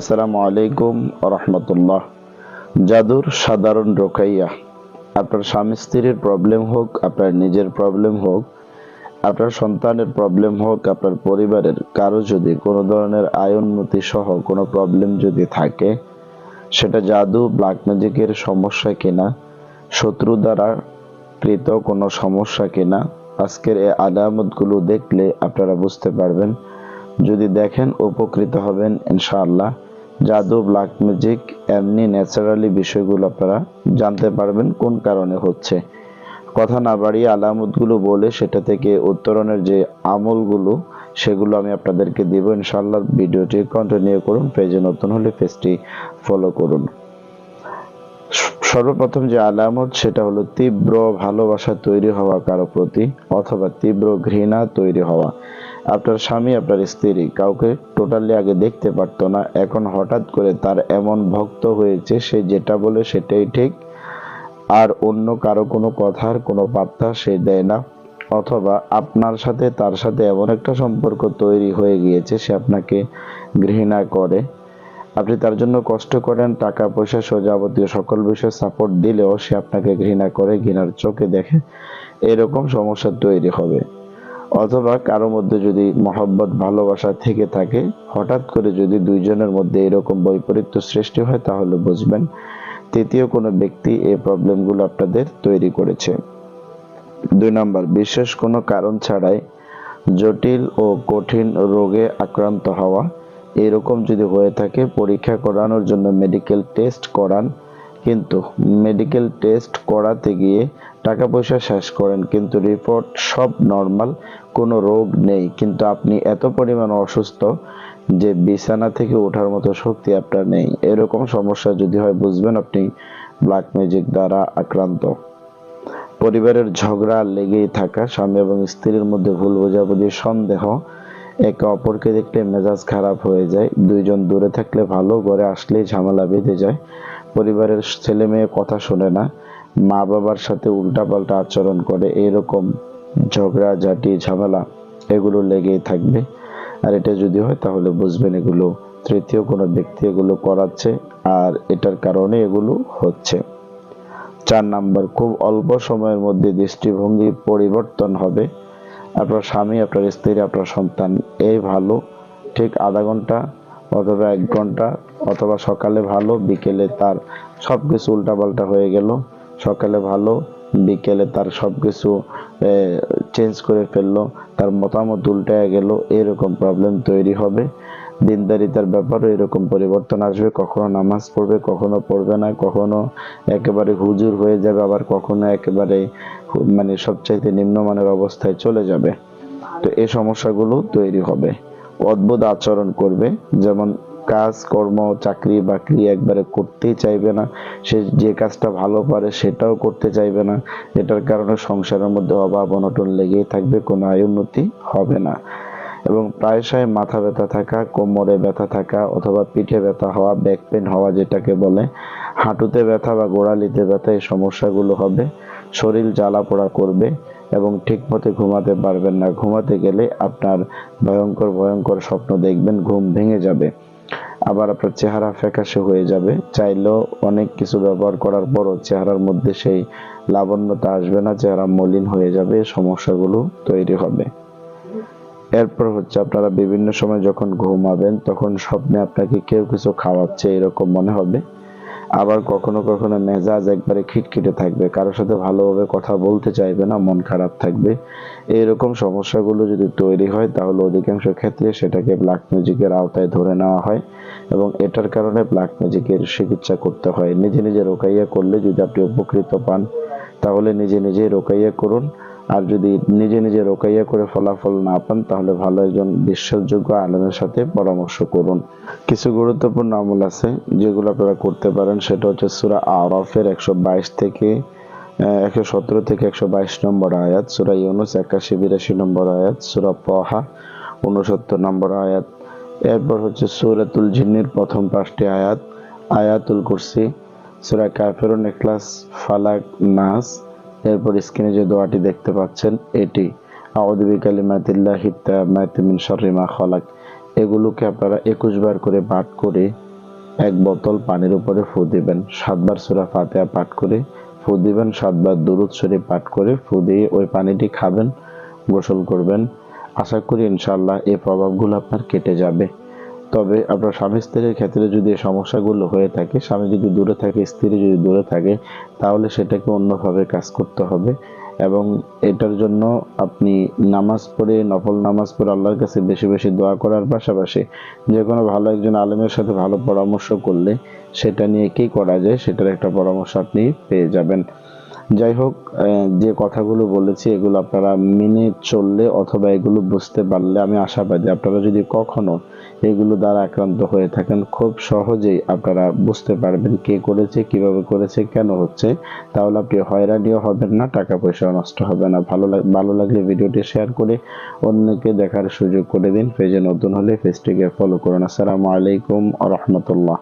আসসালামু আলাইকুম রহমতুল্লাহ জাদুর সাধারণ রোকাইয়া। আপনার স্বামী স্ত্রীর প্রবলেম হোক, আপনার নিজের প্রবলেম হোক, আপনার সন্তানের প্রবলেম হোক, আপনার পরিবারের কারও যদি কোনো ধরনের আয়োন্নতি সহ কোনো প্রবলেম যদি থাকে, সেটা জাদু ব্ল্যাক ম্যাজিকের সমস্যা কিনা, শত্রু দ্বারা কৃত কোনো সমস্যা কিনা, আজকের এই আলামতগুলো দেখলে আপনারা বুঝতে পারবেন। যদি দেখেন, উপকৃত হবেন, ইনশাআল্লাহ। জাদু ব্ল্যাক ম্যাজিক এমনি ন্যাচারালি বিষয়গুলো আপনারা জানতে পারবেন কোন কারণে হচ্ছে। কথা না বাড়িয়ে আলামতগুলো বলে সেটা থেকে উত্তরণের যে আমলগুলো, সেগুলো আমি আপনাদেরকে দিব। ইনশাআল্লাহ ভিডিওটি কন্টিনিউ করুন, পেজে নতুন হলে পেজটি ফলো করুন। সর্বপ্রথম যে আলামত, সেটা হলো তীব্র ভালোবাসা তৈরি হওয়া কারও প্রতি অথবা তীব্র ঘৃণা তৈরি হওয়া। আপনার স্বামী, আপনার স্ত্রী কাউকে টোটালি আগে দেখতে পারতো না। এখন হঠাৎ করে তার এমন ভক্ত হয়েছে, সে যেটা বলে সেটাই ঠিক। আর অন্য কারও কোনো কথার কোনো পাত্তা সে দেয় না। অথবা আপনার সাথে, তার সাথে এমন একটা সম্পর্ক তৈরি হয়ে গিয়েছে, সে আপনাকে ঘৃণা করে। আপনি তার জন্য কষ্ট করেন, টাকা পয়সা সহ যাবতীয় সকল বিষয়ে সাপোর্ট দিলেও সে আপনাকে ঘৃণা করে, ঘৃণার চোখে দেখে এরকম সমস্যা তৈরি হবে। অথবা কারও মধ্যে যদি মহব্বত, ভালোবাসা থেকে থাকে, হঠাৎ করে যদি দুইজনের মধ্যে এরকম বৈপরীত্য সৃষ্টি হয়, তাহলে বুঝবেন তৃতীয় কোনো ব্যক্তি এই প্রবলেমগুলো আপনাদের তৈরি করেছে। দুই নম্বর, বিশেষ কোনো কারণ ছাড়াই জটিল ও কঠিন রোগে আক্রান্ত হওয়া। এরকম যদি হয়ে থাকে, পরীক্ষা করানোর জন্য মেডিকেল টেস্ট করান। কিন্তু মেডিকেল টেস্ট করাতে গিয়ে টাকা পয়সা শেষ করেন, কিন্তু রিপোর্ট সব নর্মাল কোনো রোগ নেই। কিন্তু আপনি এত পরিমাণ অসুস্থ যে বিছানা থেকে ওঠার মতো শক্তি আপনার নেই। এরকম সমস্যা যদি হয়, বুঝবেন আপনি ব্ল্যাক ম্যাজিক দ্বারা আক্রান্ত। পরিবারের ঝগড়া লেগেই থাকা, স্বামী এবং স্ত্রীর মধ্যে ভুল বোঝাবুঝি সন্দেহ একে অপরকে দেখলে মেজাজ খারাপ হয়ে যায়। দুইজন দূরে থাকলে ভালো, ঘরে আসলেই ঝামেলা বেঁধে যায়। পরিবারের ছেলে মেয়ে কথা শোনে না, মা বাবার সাথে উল্টাপাল্টা আচরণ করে, এরকম ঝগড়া, ঝাঁটি, ঝামেলা, এগুলো লেগেই থাকবে। আর এটা যদি হয়, তাহলে বুঝবেন এগুলো তৃতীয় কোনো ব্যক্তি এগুলো করাচ্ছে, আর এটার কারণে এগুলো হচ্ছে। চার নাম্বার, খুব অল্প সময়ের মধ্যে দৃষ্টিভঙ্গি পরিবর্তন হবে। আপনার স্বামী, আপনার স্ত্রী, আপনার সন্তান, এই ভালো। ঠিক আধা ঘণ্টা অথবা এক ঘণ্টা, অথবা সকালে ভালো, বিকেলে তার সব কিছু উল্টাপাল্টা হয়ে গেল। সকালে ভালো, বিকেলে তার সব কিছু চেঞ্জ করে ফেলল, তার মতামত উল্টায় গেল, এরকম প্রবলেম তৈরি হবে। দিনদারিতার ব্যাপারও এরকম পরিবর্তন আসবে, কখনো নামাজ পড়বে, কখনো পড়বে না, কখনো একেবারে হুজুর হয়ে যাবে, আবার কখনো একেবারে মানে সবচাইতে নিম্নমানের অবস্থায় চলে যাবে। তো এই সমস্যাগুলো তৈরি হবে। অদ্ভুত আচরণ করবে। যেমন কাজ, কর্ম, চাকরি, বাকরি একবারে করতেই চাইবে না। সে যে কাজটা ভালো পারে সেটাও করতে চাইবে না। এটার কারণে সংসারের মধ্যে অভাব, অনটন লেগেই থাকবে, কোনো আয় উন্নতি হবে না। এবং প্রায়শই মাথা ব্যথা থাকা, কোমরে ব্যথা থাকা অথবা পিঠে ব্যথা হওয়া ব্যাক পেন হওয়া যেটাকে বলে, হাঁটুতে ব্যথা বা গোড়ালিতে ব্যথা এই সমস্যাগুলো হবে। শরীর জ্বালা পোড়া করবে। এবং ঠিক মতো ঘুমাতে পারবেন না। ঘুমাতে গেলে আপনার ভয়ঙ্কর ভয়ঙ্কর স্বপ্ন দেখবেন, ঘুম ভেঙে যাবে। আবার আপনার চেহারা ফ্যাকাশে হয়ে যাবে। চাইলেও অনেক কিছু ব্যবহার করার পরও চেহারার মধ্যে সেই লাবণ্যতা আসবে না, চেহারা মলিন হয়ে যাবে, সমস্যাগুলো তৈরি হবে। এরপর হচ্ছে আপনারা বিভিন্ন সময় যখন ঘুমাবেন, তখন স্বপ্নে আপনাকে কেউ কিছু খাওয়াচ্ছে, এরকম মনে হবে। আবার কখনো কখনো মেজাজ একবারে খিটখিটে থাকবে। কারোর সাথে ভালোভাবে কথা বলতে চাইবে না, মন খারাপ থাকবে। এইরকম সমস্যাগুলো যদি তৈরি হয়, তাহলে অধিকাংশ ক্ষেত্রে সেটাকে ব্ল্যাক ম্যাজিকের আওতায় ধরে নেওয়া হয় এবং এটার কারণে ব্ল্যাক ম্যাজিকের চিকিৎসা করতে হয়। নিজে নিজে রোকাইয়া করলে যদি আপনি উপকৃত পান, তাহলে নিজে নিজে রোকাইয়া করুন। আর যদি নিজে নিজে রোকাইয়া করে ফলাফল না পান, তাহলে ভালো একজন বিশ্বাসযোগ্য আলমের সাথে পরামর্শ করুন। কিছু গুরুত্বপূর্ণ আমল আছে যেগুলো আপনারা করতে পারেন। সেটা হচ্ছে সুরা আরফের একশো বাইশ থেকে একশো সতেরো থেকে একশো বাইশ নম্বর আয়াত, সুরা ইউনুস একাশি, বিরাশি নম্বর আয়াত, সুরা পহা উনসত্তর নম্বর আয়াত। এরপর হচ্ছে সুরাতুল জিন্নির প্রথম পাঁচটি আয়াত, আয়াতুল কুরসি, সুরা কাফেরুন এখলাস ফালাক, নাস এরপর স্ক্রিনে যে দোয়াটি দেখতে পাচ্ছেন, এটি এগুলোকে আপনারা একুশ বার করে পাঠ করে এক বোতল পানির উপরে ফু দিবেন। সাতবার সূরা ফাতিহা পাঠ করে ফু দিবেন। সাতবার দুরুদ শরীফ পাঠ করে ফু দিয়ে ওই পানিটি খাবেন, গোসল করবেন। আশা করি ইনশাআল্লাহ এই প্রভাবগুলো আপনার কেটে যাবে। তবে আপনার স্বামী স্ত্রীর ক্ষেত্রে যদি এই সমস্যাগুলো হয়ে থাকে, স্বামী যদি দূরে থাকে, স্ত্রী যদি দূরে থাকে, তাহলে সেটাকে অন্যভাবে কাজ করতে হবে এবং এটার জন্য আপনি নামাজ পড়ে, নফল নামাজ পড়ে আল্লাহর কাছে বেশি বেশি দোয়া করার পাশাপাশি যে কোনো ভালো একজন আলেমের সাথে ভালো পরামর্শ করলে সেটা নিয়ে কি করা যায়, সেটার একটা পরামর্শ আপনি পেয়ে যাবেন। যাই হোক যে কথাগুলো বলেছি, এগুলো আপনারা মেনে চললে অথবা এগুলো বুঝতে পারলে আমি আশাবাদী। আপনারা যদি কখনো এগুলো দ্বারা আক্রান্ত হয়ে থাকেন, খুব সহজেই আপনারা বুঝতে পারবেন কে করেছে, কীভাবে করেছে, কেন হচ্ছে। তাহলে আপনি হয়রানিও হবেন না টাকা পয়সাও নষ্ট হবে না। ভালো লাগ- ভালো লাগলে ভিডিওটি শেয়ার করে অন্যকে দেখার সুযোগ করে দিন। পেজে নতুন হলে পেজটিকে ফলো করুন। আসসালামু আলাইকুম রহমতুল্লাহ।